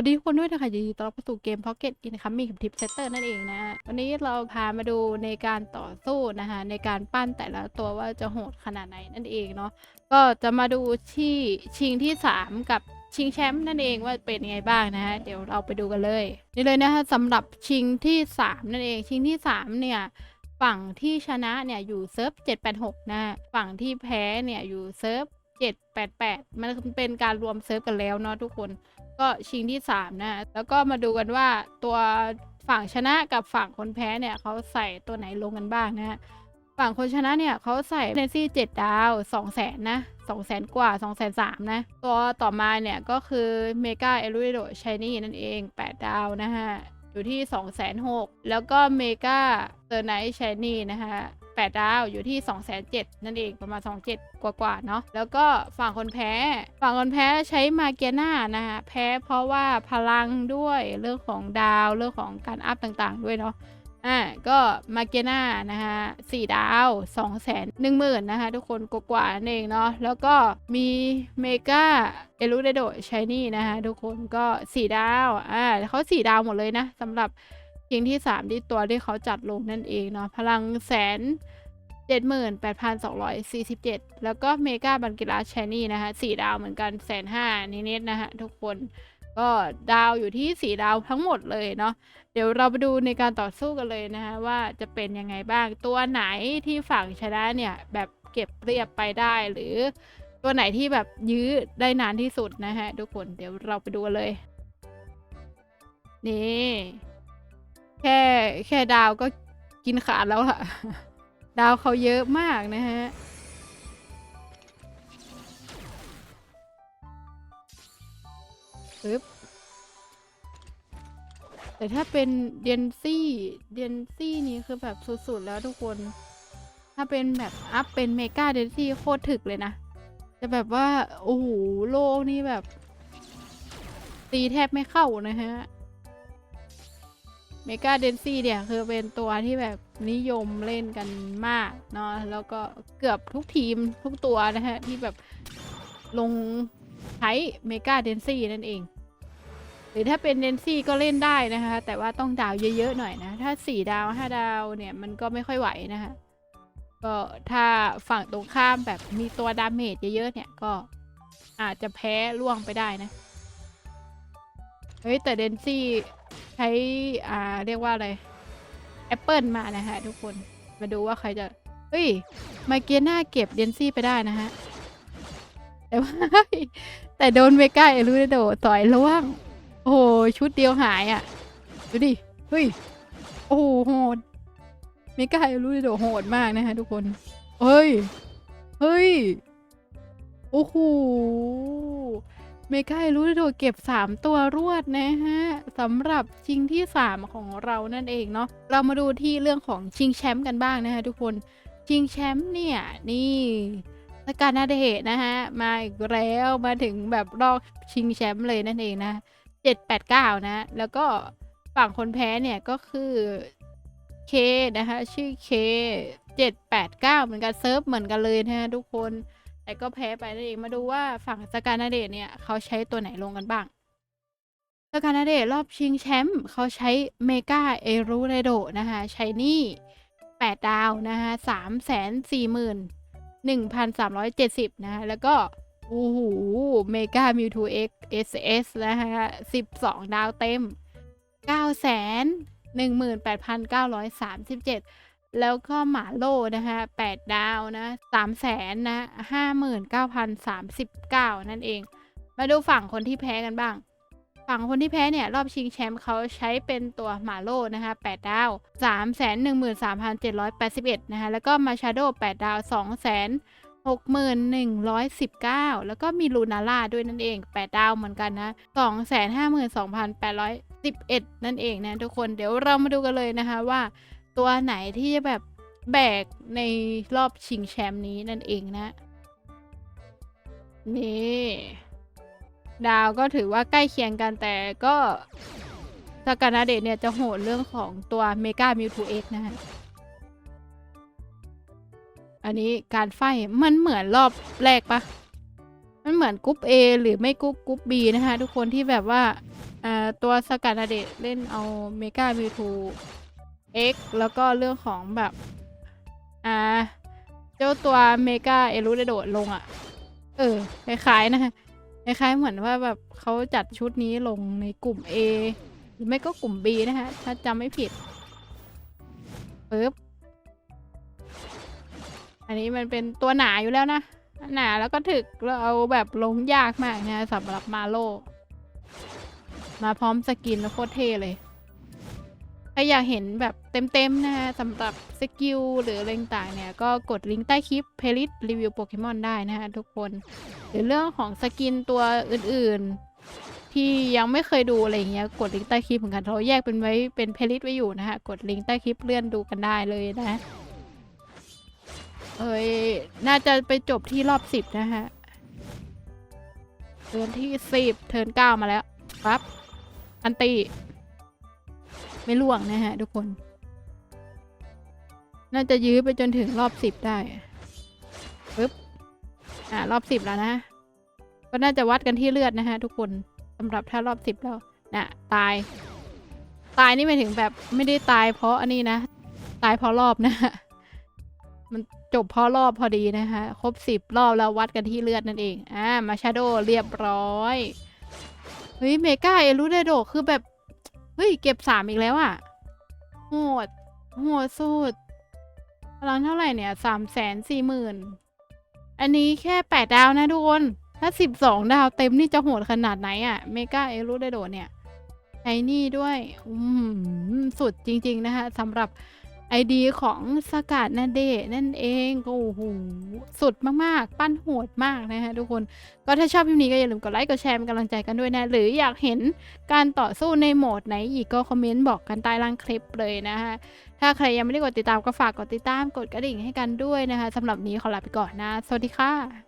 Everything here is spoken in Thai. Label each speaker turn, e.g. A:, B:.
A: วัสดีทุกคนด้วยนะคะยินดีต้อนรับเข้าสู่เกม Pocket Incoming กับทิปเซตเตอร์นั่นเองนะวันนี้เราพามาดูในการต่อสู้นะคะในการปั้นแต่ละตัวว่าจะโหดขนาดไหนนั่นเองเนาะก็จะมาดูที่ชิงที่ 3 กับชิงแชมป์นั่นเองว่าเป็นยังไงบ้างนะฮะเดี๋ยวเราไปดูกันเลยนี่เลยนะคะสำหรับชิงที่ 3 นั่นเอง ชิงที่ 3 เนี่ยฝั่งที่ชนะเนี่ยอยู่เซิร์ฟ786นะฮะฝั่งที่แพ้เนี่ยอยู่เซิร์ฟ 788 มันเป็นการรวมเซิร์ฟกันแล้วเนาะทุกคน ก็ชิงที่ 3 นะ แล้วก็มาดูกันว่าตัวฝั่งชนะกับฝั่งคนแพ้เนี่ยเขาใส่ตัวไหนลงกันบ้างนะฮะฝั่งคนชนะเนี่ยเขาใส่เนซี่เจ็ดดาวสองแสนนะสองแสนกว่าสองแสนสามนะ ตัวต่อมาเนี่ยก็คือเมกาเอลูโดชายนี่นั่นเองแปดดาวนะฮะ อยู่ที่2 6 0 0 0แล้วก็เมกาเซอร์ไนท์ชายนี่นะคะ 8 ดาวอยู่ที่ 2 7 0 0นั่นเองประมาณ 27 กว่าๆเนาะแล้วก็ฝั่งคนแพ้ ฝั่งคนแพ้ใช้มาเกียนานะคะแพ้เพราะว่าพลังด้วยเรื่องของดาวเรื่องของการอัพต่างๆ ด้วยเนาะอ่าก็มาเกน่านะคะสี่ดาว2องแสนหนึ่งหมื่นนะคะทุกคนกว่าๆนั่นเองเนาะแล้วก็มีเมกาเอลูเดโดชายนี่นะคะทุกคนก็สี่ดาวอ่าเขาสี่ดาวหมดเลยนะสำหรับ ทีมที่ 3 ที่ตัวที่เขาจัดลงนั่นเองเนาะพลังแสน78,247แล้วก็เมกาบันกิลาชนี่นะคะสี่ดาวเหมือนกันแสนห้านิดๆนะคะทุกคนก็ดาวอยู่ที่ 4 ดาวทั้งหมดเลยเนาะเดี๋ยวเราไปดูในการต่อสู้กันเลยนะคะว่าจะเป็นยังไงบ้างตัวไหนที่ฝั่งชนะเนี่ยแบบเก็บเรียบไปได้หรือตัวไหนที่แบบยื้อได้นานที่สุดนะฮะทุกคนเดี๋ยวเราไปดูกันเลยนี่ แค่แค่ดาวก็กินขาดแล้วล่ะ ดาวเขาเยอะมากนะฮะ ปึ๊บ แต่ถ้าเป็นเดนซี่ เดนซี่นี่คือแบบสุดๆแล้วทุกคน ถ้าเป็นแบบอัพเป็นเมกาเดนซี่โคตรถึกเลยนะ จะแบบว่า โอ้โห โลกนี่แบบ ตีแทบไม่เข้านะฮะ เมกาเดนซี่เนี่ยคือเป็นตัวที่แบบนิยมเล่นกันมากเนาะแล้วก็เกือบทุกทีมทุกตัวนะฮะ ที่แบบลงใช้เมกาเดนซี่นั่นเอง หรือถ้าเป็นเดนซี่ก็เล่นได้นะคะ แต่ว่าต้องดาวเยอะๆหน่อยนะ ถ้า 4 ดาว 5 ดาวเนี่ย มันก็ไม่ค่อยไหวนะคะก็ถ้าฝั่งตรงข้ามแบบมีตัวดาเมจเยอะๆเนี่ยก็อาจจะแพ้ล่วงไปได้นะ เฮ้ยแต่เดนซี่ ใช้อ่าเรียกว่าอะไรแอปเปิลมานะฮะทุกคนมาดูว่าใครจะ เฮ้ย มาเกียน่าเก็บเดนซี่ไปได้นะฮะ แต่ว่าแต่โดนเมก้าเอลูโดต่อยล่วง โอ้โห ชุดเดียวหายอะ ดูดิ เฮ้ย โอ้โหโหดเมกาเอลูโดโหดมากนะคะทุกคน เฮ้ย เฮ้ย โอ้โห เมกาเอลูโดเก็บ 3 ตัวรวดนะฮะสำหรับชิงที่ 3 ของเรานั่นเองเนาะเรามาดูที่เรื่องของชิงแชมป์กันบ้างนะคะทุกคนชิงแชมป์เนี่ยนี่สการนาเดชน์นะฮะมาอีกแล้วมาถึงแบบรอบชิงแชมป์เลยนั่นเองนะเจ็ดแปดเก้านะ แล้วก็ฝั่งคนแพ้เนี่ยก็คือเคนะคะชื่อเคเจ็ดแปดเก้าเหมือนกันเซิร์ฟเหมือนกันเลยนะฮะทุกคน แต่ก็แพ้ไปนั่นเองมาดูว่าฝั่งสการนาเดชเนี่ย เขาใช้ตัวไหนลงกันบ้างสการนาเดชรอบชิงแชมป์เขาใช้เมกาเอรูเรโดนะคะใช้นี่แปดดาวนะคะสามแสนสี่หมื่นหนึ่งพันสามร้อยเจ็ดสิบนะคะแล้วก็โอ้โหเมกามิวทูเอ็กเอสเอสนะฮะสิบสองดาวเต็มเก้าแสนหนึ่งหมื่นแปดพันเก้าร้อยสามสิบเจ็ด แล้วก็หมาโลนะคะแปดดาวนะสามแสนนะห้าหมื่นเก้าพันสามสิบเก้านั่นเอง มาดูฝั่งคนที่แพ้กันบ้าง ฝั่งคนที่แพ้เนี่ย รอบชิงแชมป์เขาใช้เป็นตัวหมาโลนะคะ8ดาว 3 1 3 7 8 1 นะคะ แล้วก็มาชาโด8ดาว2 6 1 1 1 9 แล้วก็มีลูนาร่าด้วยนั่นเอง 8 ดาวเหมือนกันนะ 2 5 2 8 1 1 นั่นเองนะทุกคน เดี๋ยวเรามาดูกันเลยนะคะว่า ตัวไหนที่จะแบบแบกในรอบชิงแชมป์นี้นั่นเองนะ นี่ ดาวก็ถือว่าใกล้เคียงกันแต่ก็สกานาเดชเนี่ยจะโหดเรื่องของตัวเมกามิวทูเอ็กนะฮะ อันนี้การไฟมันเหมือนรอบแรกปะมันเหมือนกรุ๊ป A หรือไม่กรุ๊ปกรุ๊ป B นะคะ ทุกคนที่แบบว่าอ่าตัวสกัดนาเดชเล่นเอาเมกามิวทู เอ็กแล้วก็เรื่องของแบบอ่าเจ้าตัวเมกาเอลูเดโดดลงอะ่ะ เออคล้ายๆนะคล้ายๆเหมือนว่าแบบเขาจัดชุดนี้ลงในกลุ่ม A หรือไม่ก็กลุ่ม B นะฮะ ถ้าจำไม่ผิดปึ๊บอันนี้มันเป็นตัวหนาอยู่แล้วนะ หนาแล้วก็ถึกแล้วเอาแบบลงยากมากนะสำหรับมาโล มาพร้อมสกินแล้วโคตรเท่เลย ถ้าอยากเห็นแบบเต็มๆนะฮะสำหรับสกิลหรืออะไรต่างเนี่ยก็กดลิงก์ใต้คลิปเพลิสรีวิวโปเกมอนได้นะฮะทุกคน หรือเรื่องของสกินตัวอื่นๆ ที่ยังไม่เคยดูอะไรเงี้ยกดลิงก์ใต้คลิปเหมือนกันเราแยกเป็นไว้เป็นเพลิสไว้อยู่นะฮะกดลิงก์ใต้คลิปเลื่อนดูกันได้เลยนะเอ้ยน่าจะไปจบที่รอบสิบนะฮะเทิร์นที่สิบเทิร์นเก้ามาแล้วปั๊บอันตี ไม่ล่วงนะฮะทุกคน น่าจะยื้อไปจนถึงรอบสิบได้ปึ๊บอ่ารอบสิบแล้วนะ ก็น่าจะวัดกันที่เลือดนะฮะทุกคนสำหรับถ้ารอบสิบแล้วนะตาย ตายนี่หมายถึงแบบไม่ได้ตายเพราะอันนี้นะ ตายเพราะรอบนะมันจบเพราะรอบพอดีนะคะครบสิบรอบแล้ววัดกันที่เลือดนั่นเองอ่ามาชาโดเรียบร้อยเฮ้ยเมกาเอลูเดโดคือแบบ เฮ้ย เก็บสามอีกแล้วอะ่ะโหดโหดสุดพลังเท่าไหร่เนี่ยสามแสนสี่หมื่นอันนี้แค่แปดดาวนะทุกคน ถ้าสิบสองดาวเต็มนี่จะโหดขนาดไหนอะ่ะเมกาเอลูเดโดเนี่ยไอ้นี่ด้วย อืมสุดจริง ๆ นะคะสำหรับ ไอดีของสกัดนาเดะนั่นเองก็โอ้โหสุดมากๆ ปั้นโหดมากนะฮะทุกคนก็ถ้าชอบคลิปนี้ก็อย่าลืมกดไลค์กดแชร์เป็นกำลังใจกันด้วยนะ หรืออยากเห็นการต่อสู้ในโหมดไหนอีกก็คอมเมนต์บอกกันใต้ล่างคลิปเลยนะคะถ้าใครยังไม่ได้กดติดตามก็ฝากกดติดตามกดกระดิ่งให้กันด้วยนะคะสำหรับนี้ขอลาไปก่อนนะ สวัสดีค่ะ